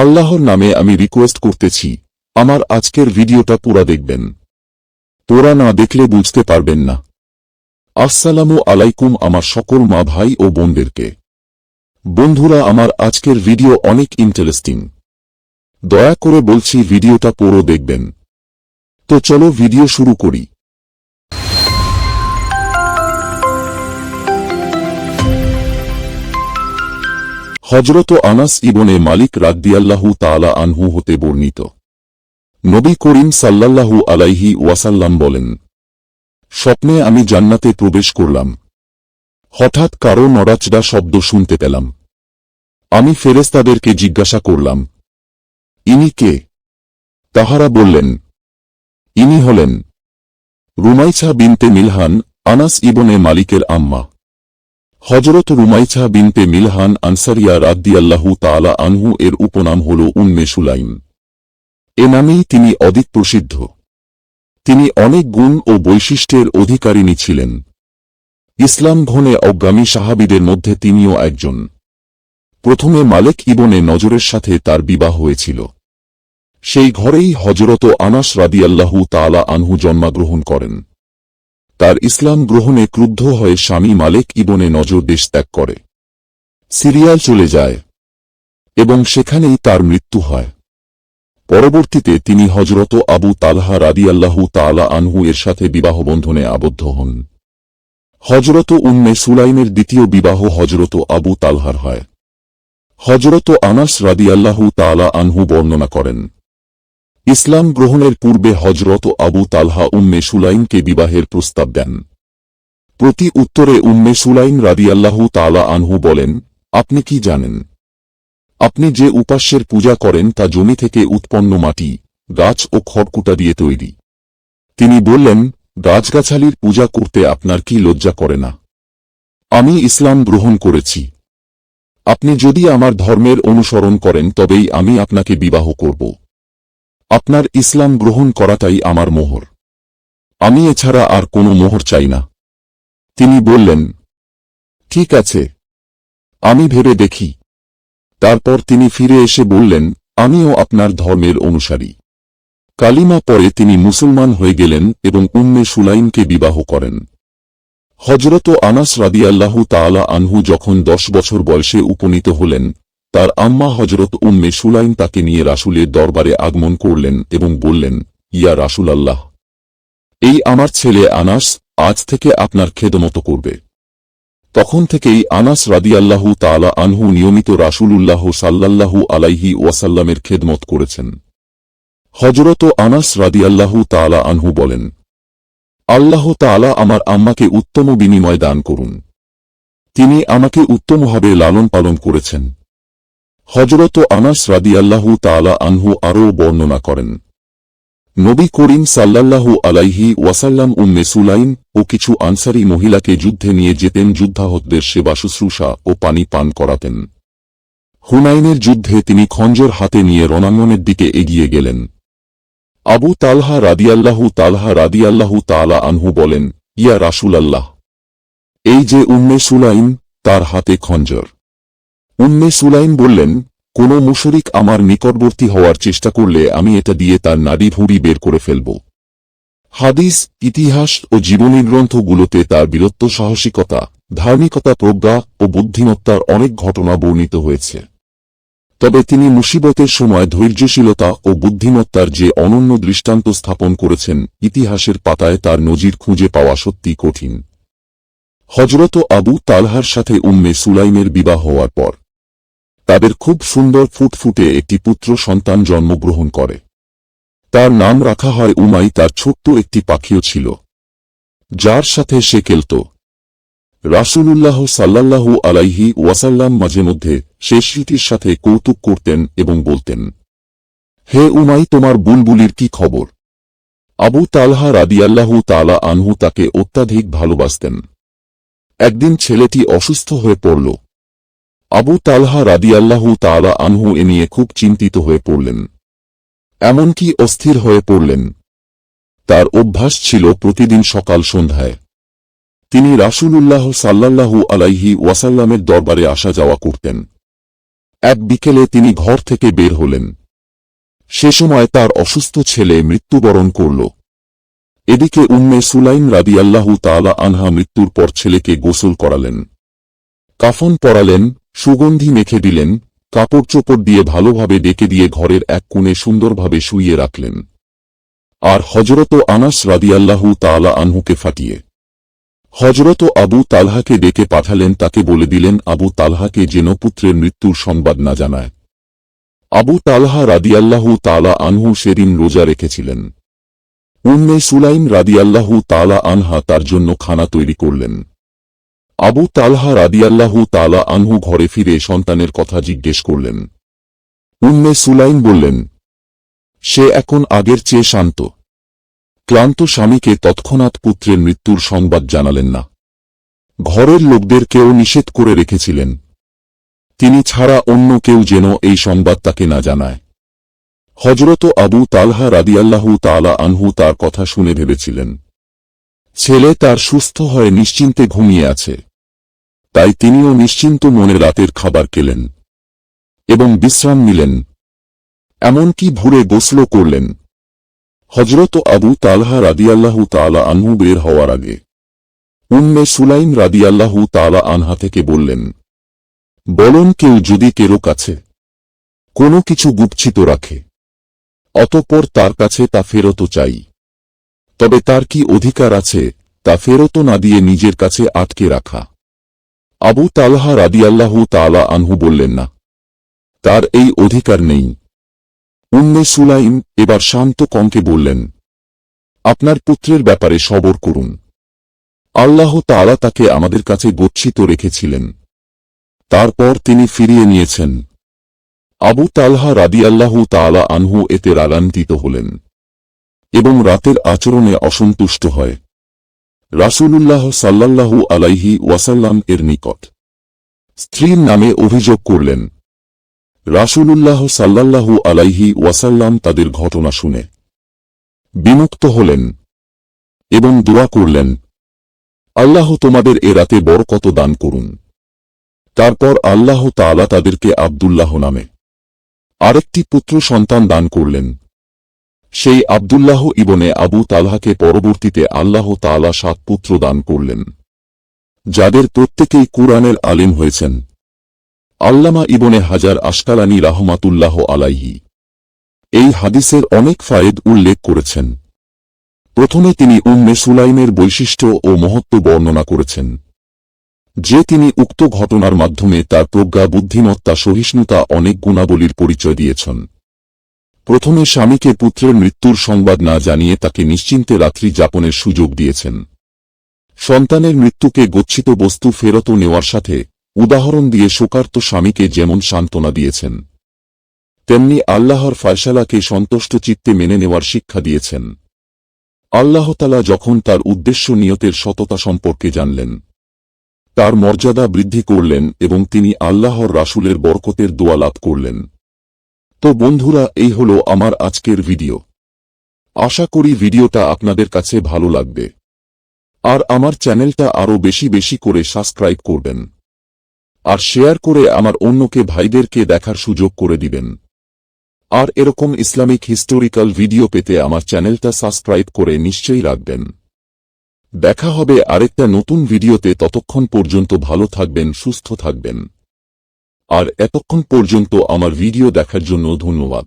আল্লাহর নামে আমি রিকোয়েস্ট করতেছি। আমার আজকের ভিডিওটা পুরা দেখবেন। তোরা না দেখলে বুঝতে পারবেন না। আসসালামু আলাইকুম আমার সকল মা ভাই ও বোনদেরকে। বন্ধুরা, আমার আজকের ভিডিও অনেক ইন্টারেস্টিং দয়া করে বলছি, ভিডিওটা পুরো দেখবেন। তো চলো, ভিডিও শুরু করি। হজরত আনাস ইবনে মালিক রাদ্দিয়াল্লাহু তাআলা আনহু হতে বর্ণিত। নবী করিম সাল্লাল্লাহু আলাইহি ওয়াসাল্লাম বলেন, স্বপ্নে আমি জান্নাতে প্রবেশ করলাম। হঠাৎ কারও নড়াচড়া শব্দ শুনতে পেলাম। আমি ফেরেস্তাদেরকে জিজ্ঞাসা করলাম, ইনি কে? তাহারা বললেন, ইনি হলেন রুমাইছা বিনতে মিলহান আনাস ইবনে মালিকের আম্মা। হজরত রুমাইছা বিনতে মিলহান আনসারিয়া রাদ্দিয়াল্লাহু তাআলা আনহু এর উপনাম হল উম্মে সুলাইম। এ নামেই তিনি অধিক প্রসিদ্ধ। তিনি অনেক গুণ ও বৈশিষ্ট্যের অধিকারিণী ছিলেন। ইসলাম ঘনে অগ্রামী সাহাবিদের মধ্যে তিনিও একজন। প্রথমে মালেক ইবনে নজরের সাথে তার বিবাহ হয়েছিল। সেই ঘরেই হজরত আনাস রাদিয়াল্লাহু তাআলা আনহু জন্মগ্রহণ করেন। তার ইসলাম গ্রহণে ক্রুদ্ধ হয়ে স্বামী মালেক ইবনে নজর দেশ ত্যাগ করে। সিরিয়াল চলে যায় এবং সেখানেই তার মৃত্যু হয়। পরবর্তীতে তিনি হজরত আবু তালহা রাদিয়াল্লাহু তাআলা আনহু এর সাথে বিবাহ বন্ধনে আবদ্ধ হন। হজরত উম্মে সুলাইমের দ্বিতীয় বিবাহ হজরত আবু তালহার হয়। হজরত আনাস রাদিয়াল্লাহু তাআলা আনহু বর্ণনা করেন ইসলাম গ্রহণের পূর্বে হজরত আবু তালহা উম্মে সুলাইমকে বিবাহের প্রস্তাব দেন। প্রতি উত্তরে উম্মে সুলাইম রাদিয়াল্লাহু তালা আনহু বলেন, আপনি কি জানেন? আপনি যে উপাস্যের পূজা করেন তা জমি থেকে উৎপন্ন মাটি, গাছ ও খড়কুটা দিয়ে তৈরি। তিনি বললেন, গাছগাছালির পূজা করতে আপনার কি লজ্জা করে না? আমি ইসলাম গ্রহণ করেছি। আপনি যদি আমার ধর্মের অনুসরণ করেন তবেই আমি আপনাকে বিবাহ করব। আপনার ইসলাম গ্রহণ করাটাই আমার মোহর। আমি এছাড়া আর কোনো মোহর চাই না। তিনি বললেন, ঠিক আছে। আমি ভেবে দেখি। তারপর তিনি ফিরে এসে বললেন, আমিও আপনার ধর্মের অনুসারী। কালিমা পরে তিনি মুসলমান হয়ে গেলেন এবং উম্মে সুলাইমকে বিবাহ করেন। হজরত আনাস রাদিয়াল্লাহু তাআলা আনহু যখন দশ বছর বয়সে উপনীত হলেন তার আম্মা হজরত উম্মে সুলাইম তাকে নিয়ে রাসুলের দরবারে আগমন করলেন এবং বললেন, ইয়া রাসুল আল্লাহ এই আমার ছেলে আনাস আজ থেকে আপনার খেদমত করবে। তখন থেকেই আনাস রাদিয়াল্লাহু তাআলা আনহু নিয়মিত রাসূলুল্লাহ সাল্লাল্লাহু আলাইহি ওয়াসাল্লামের খেদমত করেছেন। হজরত আনাস রাদিয়াল্লাহু তাআলা আনহু বলেন, আল্লাহ তাআলা আমার আম্মাকে উত্তম বিনিময় দান করুন। তিনি আমাকে উত্তমভাবে লালন পালন করেছেন। হজরত আনাস রাদিয়াল্লাহু তাআলা আনহু আরও বর্ণনা করেন। নবী করিম সাল্লাল্লাহু আলাইহি ওয়াসাল্লাম উম্মে সুলাইম ও কিছু আনসারী মহিলাকে যুদ্ধে নিয়ে যেতেন যুদ্ধাহতদের সেবা শুশ্রূষা ও পানি পান করাতেন। হুনাইনের যুদ্ধে তিনি খঞ্জর হাতে নিয়ে রণাঙ্গনের দিকে এগিয়ে গেলেন। আবু তালহা রাদিয়াল্লাহু তালহা রাদিয়াল্লাহু তাআলা আনহু বলেন, ইয়া রাসুল আল্লাহ এই যে উম্মে সুলাইম, তার হাতে খঞ্জর। উম্মে সুলাইম বললেন, কোন মুশরিক আমার নিকটবর্তী হওয়ার চেষ্টা করলে আমি এটা দিয়ে তার নারী ভুঁড়ি বের করে ফেলব। হাদিস, ইতিহাস ও জীবনী গ্রন্থগুলোতে তার বীরত্ব, সাহসিকতা, ধার্মিকতা, প্রজ্ঞা ও বুদ্ধিমত্তার অনেক ঘটনা বর্ণিত হয়েছে। তবে তিনি মুসিবতের সময় ধৈর্যশীলতা ও বুদ্ধিমত্তার যে অনন্য দৃষ্টান্ত স্থাপন করেছেন, ইতিহাসের পাতায় তার নজির খুঁজে পাওয়া সত্যি কঠিন। হজরত আবু তালহার সাথে উম্মে সুলাইমের বিবাহ হওয়ার পর তাদের খুব সুন্দর ফুটফুটে একটি পুত্র সন্তান জন্মগ্রহণ করে। তার নাম রাখা হয় উমাই, তার ছোট্ট একটি পাখিও ছিল। যার সাথে সে খেলত। রাসূলুল্লাহ সাল্লাল্লাহু আলাইহি ওয়াসাল্লাম মাঝে মধ্যে সে স্মৃতির সাথে কৌতুক করতেন এবং বলতেন, হে উমাই, তোমার বুলবুলির কি খবর? আবু তালহা রাদিয়াল্লাহু তালা আনহু তাকে অত্যাধিক ভালোবাসতেন। একদিন ছেলেটি অসুস্থ হয়ে পড়ল। আবু তালহা রাদিয়াল্লাহু তালা আনহু এ নিয়ে খুব চিন্তিত হয়ে পড়লেন। এমনকি অস্থির হয়ে পড়লেন। তার অভ্যাস ছিল প্রতিদিন সকাল সন্ধ্যায়। তিনি রাসূলুল্লাহ সাল্লাল্লাহু আলাইহি ওয়াসাল্লামের দরবারে আসা যাওয়া করতেন। এক বিকেলে তিনি ঘর থেকে বের হলেন। সে সময় তার অসুস্থ ছেলে মৃত্যুবরণ করল। এদিকে উম্মে সুলাইম রাদিয়াল্লাহু তাআলা আনহা মৃত্যুর পর ছেলেকে গোসল করালেন। কাফন পরালেন সুগন্ধি মেখে দিলেন, কাপড় চোপড় দিয়ে ভালোভাবে ডেকে দিয়ে ঘরের এক কোণে সুন্দরভাবে শুইয়ে রাখলেন। আর হজরত আনাস রাদিয়াল্লাহু তাআলা আনহুকে ফাটিয়ে। হজরত আবু তালহাকে ডেকে পাঠালেন, তাকে বলে দিলেন, আবু তালহাকে যেন পুত্রের মৃত্যুর সংবাদ না জানায়। আবু তালহা রাদিয়াল্লাহু তালা আনহু সেদিন রোজা রেখেছিলেন। উম্মে সুলাইম রাদিয়াল্লাহু তালা আনহা তার জন্য খানা তৈরি করলেন। আবু তালহা রাদিয়াল্লাহু তালা আনহু ঘরে ফিরে সন্তানের কথা জিজ্ঞেস করলেন। উম্মে সুলাইম বললেন, সে এখন আগের চেয়ে শান্ত। ক্লান্ত স্বামীকে তৎক্ষণাৎ পুত্রের মৃত্যুর সংবাদ জানালেন না। ঘরের লোকদের কেউ নিষেধ করে রেখেছিলেন। তিনি ছাড়া অন্য কেউ যেন এই সংবাদ তাকে না জানায়। হজরত আবু তালহা রাদিয়াল্লাহু তালা আনহু তার কথা শুনে ভেবেছিলেন, ছেলে তার সুস্থ হয়ে নিশ্চিন্তে ঘুমিয়ে আছে। তাই তিনিও নিশ্চিন্ত মনে রাতের খাবার খেলেন এবং বিশ্রাম নিলেন। এমনকি ভুরে গোসল করলেন। হজরত আবু তালহা রাদিয়াল্লাহু তালা আনহু বের হওয়ার আগে উম্মে সুলাইম রাদিয়াল্লাহু তালা আনহা থেকে বললেন, বলুন কেউ যদি কেরো কাছে, কোনো কিছু গুপছিত রাখে, অতপর তার কাছে তা ফেরত চাই। তবে তার কি অধিকার আছে, তা ফেরত না দিয়ে নিজের কাছে আটকে রাখা। আবু তালহা রাদিয়াল্লাহু তালা আনহু বললেন, না, তার এই অধিকার নেই। উম্মে সুলাইম এবার শান্ত কঙ্কে বললেন, আপনার পুত্রের ব্যাপারে সবর করুন। আল্লাহ তাআলা তাকে আমাদের কাছে গচ্ছিত রেখেছিলেন। তারপর তিনি ফিরিয়ে নিয়েছেন। আবু তালহা রাদিয়াল্লাহু তাআলা আনহু এতে রাগান্বিত হলেন এবং রাতের আচরণে অসন্তুষ্ট হয়। রাসূলুল্লাহ সাল্লাল্লাহু আলাইহি ওয়াসাল্লাম এর নিকট। স্ত্রীর নামে অভিযোগ করলেন। রাসূলুল্লাহ সাল্লাল্লাহু আলাইহি ওয়াসাল্লাম তাদের ঘটনা শুনে বিমুক্ত হলেন এবং দোয়া করলেন, আল্লাহ তোমাদের এ রাতে বরকত দান করুন। তারপর আল্লাহ তাআলা তাদেরকে আবদুল্লাহ নামে আরেকটি পুত্র সন্তান দান করলেন। সেই আবদুল্লাহ ইবনে আবু তালহাকে পরবর্তীতে আল্লাহ তাআলা সাত পুত্র দান করলেন, যাদের প্রত্যেকেই কুরআনের আলিম হয়েছেন। আল্লামা ইবনে হাজার আশকালানি রাহমাতুল্লাহ আলাইহি এই হাদিসের অনেক ফায়েদ উল্লেখ করেছেন। প্রথমে তিনি উম্মে সুলাইমের বৈশিষ্ট্য ও মহত্ব বর্ণনা করেছেন, যে তিনি উক্ত ঘটনার মাধ্যমে তার প্রজ্ঞা, বুদ্ধিমত্তা, সহিষ্ণুতা অনেক গুণাবলীর পরিচয় দিয়েছেন। প্রথমে স্বামীকে পুত্রের মৃত্যুর সংবাদ না জানিয়ে তাকে নিশ্চিন্তে রাত্রি যাপনের সুযোগ দিয়েছেন। সন্তানের মৃত্যুকে গচ্ছিত বস্তু ফেরত নেওয়ার সাথে উদাহরণ দিয়ে শোকার্ত স্বামীকে যেমন সান্ত্বনা দিয়েছেন, তেমনি আল্লাহর ফয়সালাকে সন্তুষ্ট চিত্তে মেনে নেওয়ার শিক্ষা দিয়েছেন। আল্লাহতালা যখন তার উদ্দেশ্য নিয়তের সততা সম্পর্কে জানলেন, তার মর্যাদা বৃদ্ধি করলেন এবং তিনি আল্লাহর রাসুলের বরকতের দোয়া লাভ করলেন। তো বন্ধুরা, এই হল আমার আজকের ভিডিও। আশা করি ভিডিওটা আপনাদের কাছে ভালো লাগবে। আর আমার চ্যানেলটা আরও বেশি বেশি করে সাবস্ক্রাইব করবেন। আর শেয়ার করে আমার অন্যকে ভাইদেরকে দেখার সুযোগ করে দিবেন। আর এরকম ইসলামিক হিস্টোরিক্যাল ভিডিও পেতে আমার চ্যানেলটা সাবস্ক্রাইব করে নিশ্চয়ই রাখবেন। দেখা হবে আরেকটা নতুন ভিডিওতে, ততক্ষণ পর্যন্ত ভালো থাকবেন, সুস্থ থাকবেন। আর এতক্ষণ পর্যন্ত আমার ভিডিও দেখার জন্য ধন্যবাদ।